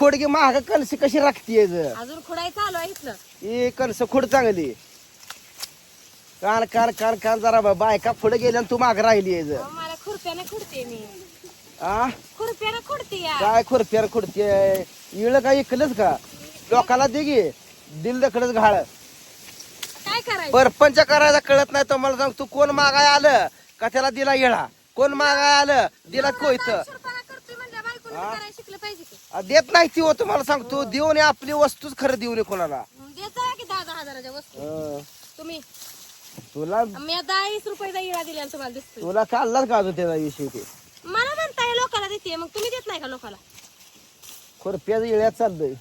खोडगी महाग कणस कशी राखतीये ज अजून आहे इथलं. ही कणस खोड चांगली. कान कान कान कान जरा बा- बायका पुढे गेल्या आणि तू माग राहिली आहे अहो, मला खुरप्याने खुडते मी. आ? खुरप्याने खुडते या काय खुरप्यार खुडते इळ काय इकलच का? लोकाला दे गे दिल दकडच घाळ. काय करायचं? परपंच करायला कळत नाही तर मला सांग तू कोण मागाय आलं का त्याला दिला येळा? कोण मागाय आलं? दिला कोयत? दानशूरपणा करतोय म्हणल्या बायकोने हा? करायला शिकलं पाहिजे की. देत नाही ती हो तुम्हाला सांगतो. देऊन ये आपली वस्तूच खरं देऊ नये कोणाला. मग देत जा की दहा दहा हजाराच्या वस्तू. अं, तुम्ही. तुला मी दहा वीस रुपयाचा इळा दिला तुम्हाला दिसतोय. तुला चाललाच का अजून त्याचा विषय ते मला म्हणताय लोकाला देते मग तुम्ही देत नाही का लोकाला? खुरप्याच येळ्यात चाललंय.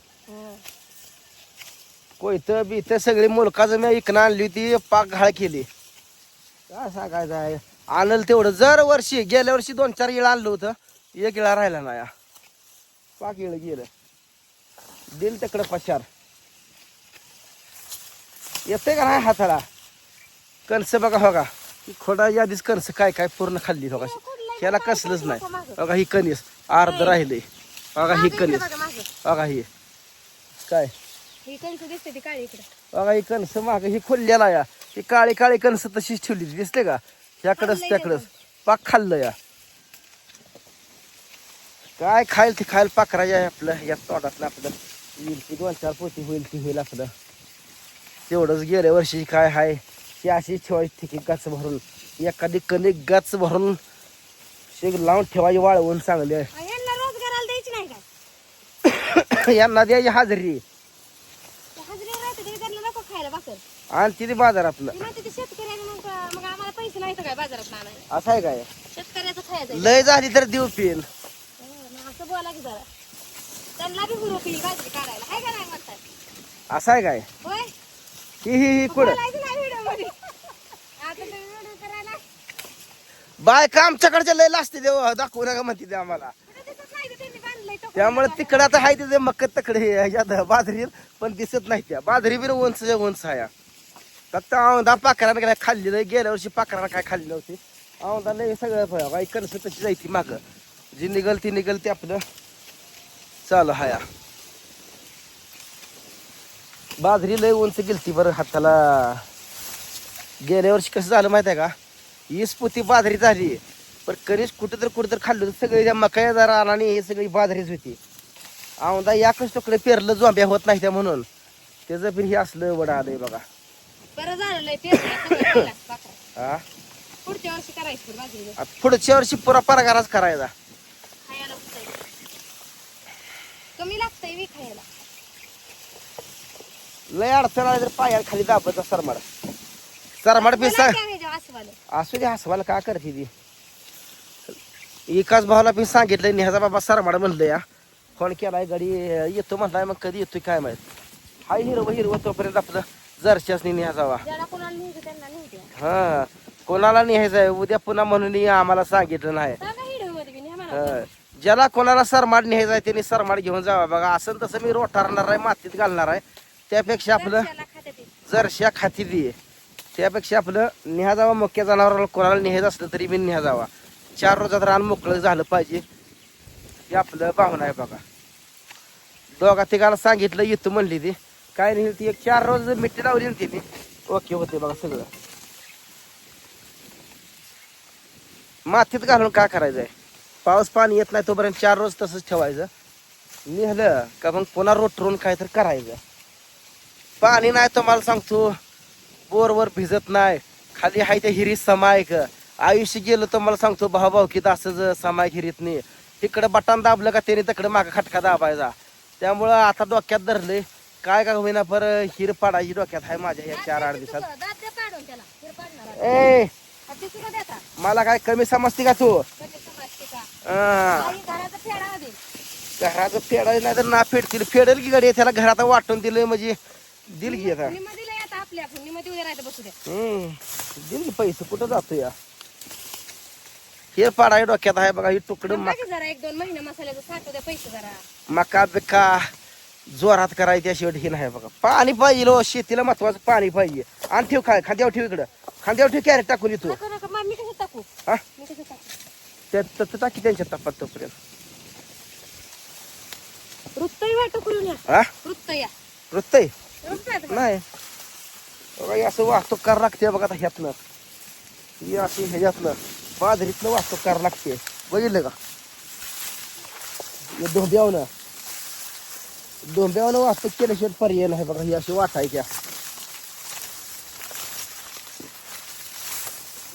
कोयत बीत सगळी मुलकाचं मी इकणं आणली होती पाक घाळ केली. काय सांगायचं आहे? आणल तेवढं. जर वर्षी गेल्या वर्षी दोन चार इळा आणलं होतं एक इळा राहिला नाही. पाक इळ गेलं. दिल तिकडं पचार. येते का नाही हाताला? कणस बघा बघा ही खोडाच्या आधीच कणस काय काय पूर्ण खाल्ली बघा त्याला कसलंच नाही. बघा ही कणीस. अर्ध राहिले. बघा ही कणीस. बघा ही काय? ही बघा ही कणस माग ही खोललेला या. ही काळी काळी कणस तशीच ठेवली दिसते का? ह्याकडच त्याकडच. पाक खाल्लं या. काय खाईल ते खायला पाकरायचं आहे आपलं या तोटातलं आपलं. येईल ती दोन चार पोती होईल ती होईल आपलं. तेवढंच गेल्या वर्षी काय हाय ती अशी ठेवायची ठिकी गच भरून. एखादी कणिक गच भरून शेग लावून ठेवायची वाळवून चांगली. आहे यांना रोजगाराला द्यायची नाही काय? यांना द्यायची हाजरी. हजरी राहते ते त्यांना नको खायला भाकर. आणि तिथे बाजारातलं ती म्हणते ते शेतकऱ्याने मग मग आम्हाला पैसे नाही तर काय बाजारात आणायला? असं आहे काय? शेतकऱ्याचं खायचं आहे. लय झाली तर देऊ पिन. बोला की जरा. त्यांना बी हुरूप येईल बाजरी काढायला. हाय का नाही म्हणतात? असं आहे काय? होय. ही ही ही कुठं बोलायचं नाही व्हिडिओमध्ये आता तुम्ही व्हिडिओ करायला. बायका आमच्याकडच्या लय असते देव. दाखवू नका म्हणते ते आम्हाला. कुठं दिसत नाही ते त्यांनी बांधलंय तो त्यामुळे तिकडं आता हाय तिथे मक्कत तकडे. बाजरी पण दिसत नाही त्या. बाजरी बी उंच उंच आहे. फक्त औंधा पाकरानं काय खाल्ली नाही. गेल्या वर्षी पाकरानं काय खाल्ली नव्हती. औंधा लय सगळं काही कणस तशी जायची माग? जी निघल ती निघल ते आपलं चालू हाया. बाजरी लय उंच गेलती बरं हाताला. गेल्या वर्षी कसं झालं माहिती आहे का? वीस पोती बाजरी झाली. पण कणीस कुठं तर कुठं तर खाल्लं होतं. सगळे त्या मकाया जरा आणि हे सगळी बाजरीच होती. औंधा याकच तुकडे पेरलं जोंब्या होत नाही त्या म्हणून. त्याचं पण हे असलं वडा आलंय बघा. बरं झालं पुढच्या वर्षी पुरा परागाराच करायचा खायला होतंय. कमी लागतंय वी खायला लय अडचण आली तर पायाला खाली दाबत सरमाड. सरमाड असवालं. असू दे हसवायला का करते ती? एकाच भावाला मी सांगितलंय निहाजा बाबा सरमाड म्हणलं या. फोन केलाय गाडी येतो म्हणलाय मग कधी येतोय काय माहीत. हाय हिरवं हिरवं तोपर्यंत आपलं कोणाला न्यायचं हा कोणाला निहायचंय? उद्या पुन्हा म्हणून आम्हाला सांगितलं नाही. ज्याला कोणाला सरमाड न्यायचंय त्यांनी सरमाड घेऊन जावा. बघा असं न तसं मी रोटारणार आहे मातीत घालणार आहे. त्यापेक्षा आपलं. जरशा खाती दे त्यापेक्षा आपलं निहा जावा मोक्या जनावराला कोणाला निहायचं असलं तरी मी निहा जावा. चार रोजात रान मोकळं झालं पाहिजे. हे आपलं भावना आहे बघा. दोघा तिघाला सांगितलं येतो म्हणली ती. काय नाही ती एक चार रोज मिठी लावली ना तिने. ओके होते बघा सगळं. मातीत घालून काय करायचंय? पाऊस पाणी येत नाही तोपर्यंत चार रोज तसंच ठेवायचं. निहलं का मग पुन्हा रोटरून काय तर करायचं. पाणी नाही तुम्हाला सांगतो बोरवर भिजत नाही खाली हाय त्या हिरीत समायक आयुष्य गेलं तर मला सांगतो भाऊ भाऊकीत असंच समायक हिरीत नाही. तिकडं बटन दाबलं का त्याने तिकडं मागं खटका दाबायचा. त्यामुळं आता डोक्यात धरले काय का होईना पर हिर पाडायची डोक्यात आहे माझ्या या चार आठ दिवसात. ए. मला काय कमी समजते का तू कधी समजते का? अं, आई घराचं फेडायला नाही तर ना फेडतील. फेडेल की गाडी त्याला घरात वाटून दिलं म्हणजे दिल की आता. दिल की पैसे कुठं जातो या? हे पाडाय डोक्यात आहे बघा ही तुकडं मका बिका जोरात करायची त्याशिवाय हे नाही बघा. पाणी पाहिजे हो शेतीला महत्वाचं पाणी पाहिजे. आणि ठेव काय खांद्यावर ठेव इकडं. खांद्यावर ठेव कॅरेट टाकून येतो. मी कसं टाकू त्यांच्या तपात तोपर्यंत. रुत्तई वाटो करून या. हा रुत्तया रुत्तया नाही. बघा हे असं वाहतूक कार लागते बघा आता ह्यातनं. ही अशी ह्याच्यातनं. बाजरीतनं वाहतूक कार लागते. बघितलं का? हे धोंब्यावनं. धोंब्यावनं वाहतूक केल्याशिवाय पर्याय नाही बघा ही अशी वाटायच्या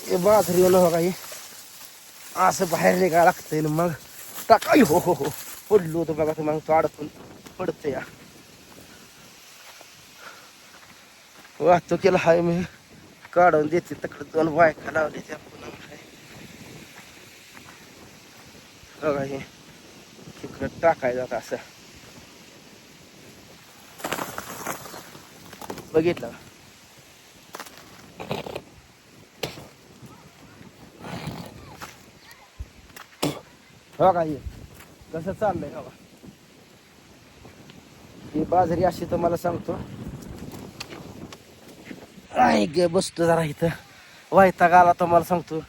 हे बाजरीवनं बघा हे. असं बाहेर निघायला लागतंय ना मग. टाकाय हो हो हो. पडलो होतो बघा मग तो अडकून पडतं या वाहतुकीला हाय मी. काढून देते तिकडे दोन बायका लावले त्या पुन्हा बघा हे. तिकडं टाकायचं असं. बघितलं का? बघा हे कसं चाललंय बघा. ही बाजरी अशी तर मला सांगतो. गे बसतो जरा इथं. वैताग आला मला सांगतो.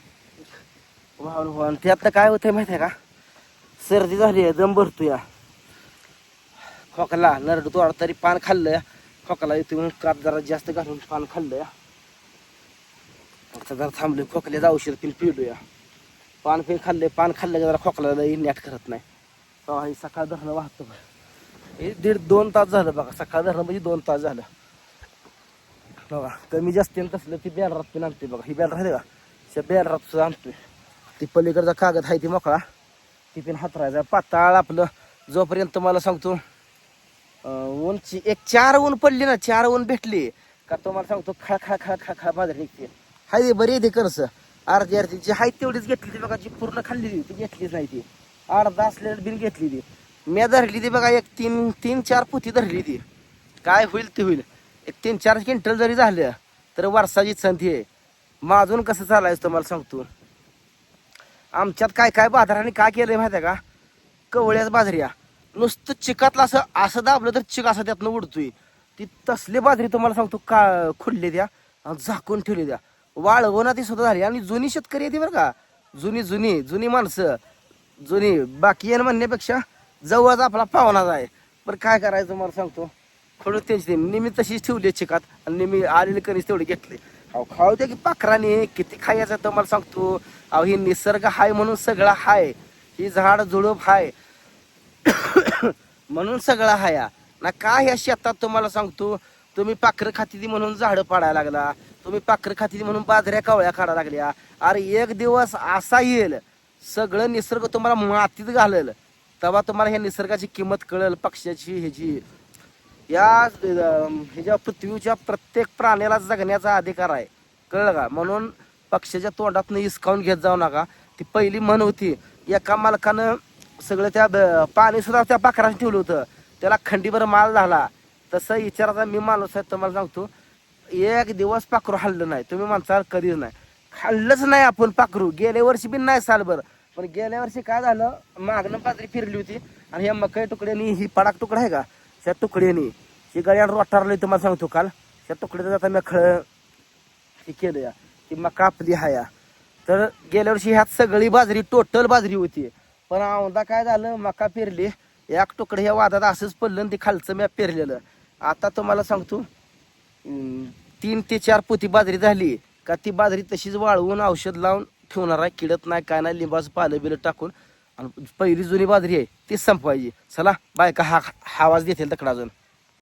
वाहन वाहन. त्यातलं काय होतंय माहिती आहे का? सर्दी झाली आहे दम भरतो या खोकला नरड तोडा तरी पान खाल्लं. खोकला येतो म्हणून काप जरा जास्त घालून पान खाल्लं. या आता जरा थांबले खोकल्याचं औषध पिन पिलो पान पिन खाल्ले पान खाल्लं जरा खोकला लई नॅट करत नाही. तेव्हा हे सकाळ धरणं वाहतो हे दीड दोन तास झालं बघा सकाळ धरणं म्हणजे दोन तास झालं. बघा कमी जास्त तसलं ती बॅलरात पण आणते बघा. ही बॅलर आहे का त्या बॅलरात सुद्धा आणतोय. ती पलीकडचा कागद आहे ती मोकळा. ती पण हातरायचा. पाताळ आपलं जोपर्यंत मला सांगतो ऊनची एक चार ऊन पडली ना चार ऊन भेटली का तुम्हाला सांगतो खा खा खा खा खा बाजार निघते. हाय बरी येते करस अर्धी अर्धी जी आहे तेवढीच घेतली ती बघा जी पूर्ण खाल्ली ती घेतलीच नाही ती. अर्धा असलेली बिन घेतली ती. मी धरली ती बघा एक तीन तीन चार पोती धरली ती. काय होईल ते होईल. एक तीन चार क्विंटल जरी झालं तर वर्षाची संधी आहे. माझून कसं चालायचं तुम्हाला सांगतो. आमच्यात काय काय बाजाराने काय केलंय माहिती आहे का? कवळ्याच बाजऱ्या. नुसतं चिकातलं असं असं दाबलं तर चिक असं त्यातनं उडतोय. ती तसली बाजरी तुम्हाला सांगतो का खुडले द्या झाकून ठेवली द्या. वाळवणा ती सुद्धा झाली. आणि जुनी शेतकरी येते बरं का. जुनी जुनी जुनी माणसं. जुनी बाकी येणं म्हणण्यापेक्षा जवळच आपला पाहुणाच आहे. बरं काय करायचं तुम्हाला सांगतो. खडू त्यांची नेहमी तशीच ठेवली चिकात आणि नेहमी आलेले कणीस तेवढे घेतले. अहो खाऊ द्या की पाखराने. किती खायचं तुम्हाला सांगतो. अहो हे निसर्ग हाय म्हणून सगळं हाय. ही झाड झुडूप हाय. म्हणून सगळा हाया ना काय ह्या शेतात तुम्हाला सांगतो. तुम्ही पाखरं खाती म्हणून झाडं पाडायला लागला. तुम्ही पाखरं खाती म्हणून बाजऱ्या कावळ्या काढा लागल्या. अरे एक दिवस असा येईल सगळं निसर्ग तुम्हाला मातीत घालेल. तेव्हा तुम्हाला ह्या निसर्गाची किंमत कळेल पक्ष्याची ह्याची. या ह्याच्या पृथ्वीच्या प्रत्येक प्राण्याला जगण्याचा अधिकार आहे. कळलं का? म्हणून पक्ष्याच्या तोंडातनं हिसकावून घेत जाऊ नका. ती पहिली म्हण होती एका मालकानं सगळं त्या ब- पाणी सुद्धा त्या पाखराने ठेवलं होतं. त्याला खंडीभर माल झाला. तसं विचाराचा मी माणूस आहे तुम्हाला सांगतो. एक दिवस पाखरू हल्लं नाही. तुम्ही म्हणसाल कधीच नाही. खाल्लंच नाही आपण पाखरू. गेल्या वर्षी बी नाही सालभर. पण गेल्या वर्षी काय झालं? मागणं पातळी फिरली होती. आणि ह्या मकई तुकड्यानी ही पडाक तुकडा आहे का? त्या तुकड्यानी. ही गळ्यात रोटारली तुम्हाला सांगतो काल. त्या तुकड्याचं आता मी खळ हे केलं या. की मका आपली हाया तर गेल्या वर्षी ह्यात सगळी बाजरी टोटल बाजरी होती. पण औंदा काय झालं? मका पेरली. एक तुकडे ह्या वादात असंच पडलं आणि ते खालचं मी पेरलेलं. आता तुम्हाला सांगतो. तीन ते चार पोती बाजरी झाली का ती बाजरी तशीच वाळवून औषध लावून ठेवणार आहे. किडत नाही काय नाही लिंबाचं पालं बिलं टाकून. आणि पहिली जुनी बाजरी आहे तीच संपवायची. चला बायका हा हा आवाज देतील तकडा अजून.